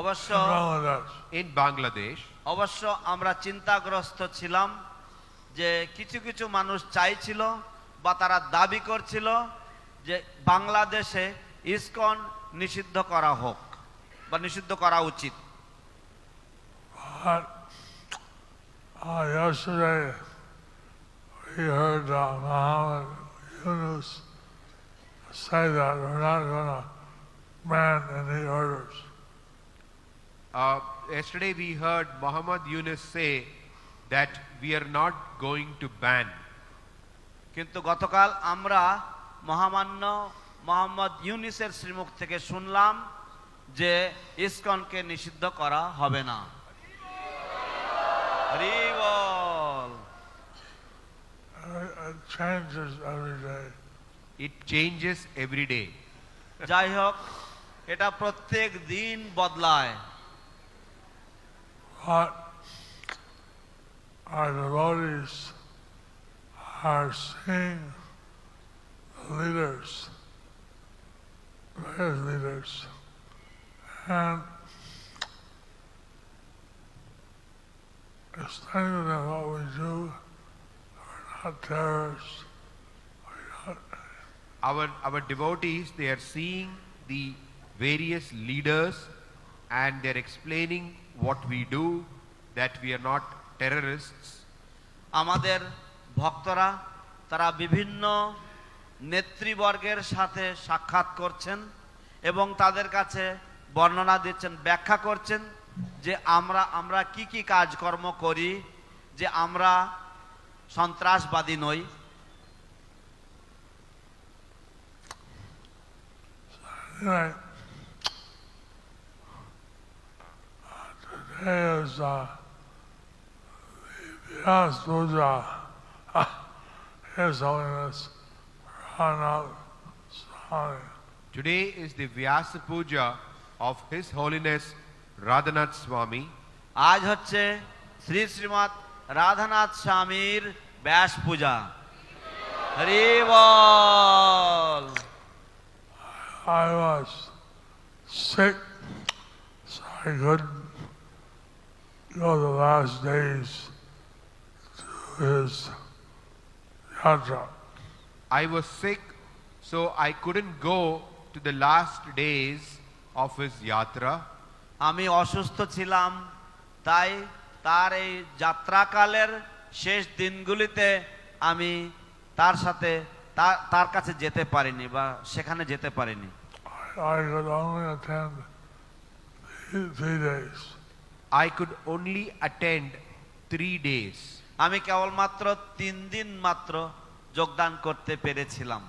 অবশ্য ইন বাংলাদেশ অবশ্য আমরা চিন্তাগ্রস্ত ছিলাম যে কিছু কিছু মানুষ চাইছিল বা তারা দাবি করছিল যে বাংলাদেশে ইস্কন নিষিদ্ধ করা হোক বা নিষিদ্ধ করা উচিত Yesterday, we heard that that we're not going to ban any orders. Uh, yesterday we heard Muhammad Yunus say that we are not going to ban. কিন্তু গতকাল আমরা মহামান্য মোহাম্মদ ইউনিসের শ্রীমুখ থেকে শুনলাম যে ইসকনকে নিষিদ্ধ করা হবে না হরি বল। Uh, It changes every day. It changes every day. যাই হোক এটা প্রত্যেক দিন বদলায় But our devotees are seeing leaders, various leaders, and explaining to them what we do. We're not terrorists. We're not Our, our devotees, they are seeing the various leaders and they're explaining what we do, that we are not terrorists. আমাদের ভক্তরা তারা বিভিন্ন নেতৃবর্গের সাথে সাক্ষাৎ করছেন এবং তাদের কাছে বর্ণনা দিচ্ছেন ব্যাখ্যা করছেন যে আমরা আমরা কি কি কাজকর্ম করি যে আমরা সন্ত্রাসবাদী নই today is uh, the Vyas Puja. His Holiness Ranat Swami. Today is the Vyasa Puja of His Holiness Radhanath Swami. আজ হচ্ছে শ্রী শ্রীমৎ রাধানাথ স্বামীর ব্যাস পূজা হরি বল I was sick, so I couldn't go the last days to his yatra. I was sick, so I couldn't go to the last days of his yatra. আমি অসুস্থ ছিলাম তাই তার এই যাত্রাকালের শেষ দিনগুলিতে আমি তার সাথে তার- তার কাছে যেতে পারিনি বা সেখানে যেতে পারিনি I could only attend three, three days. I could only attend three days. আমি কেবলমাত্র তিন দিন মাত্র যোগদান করতে পেরেছিলাম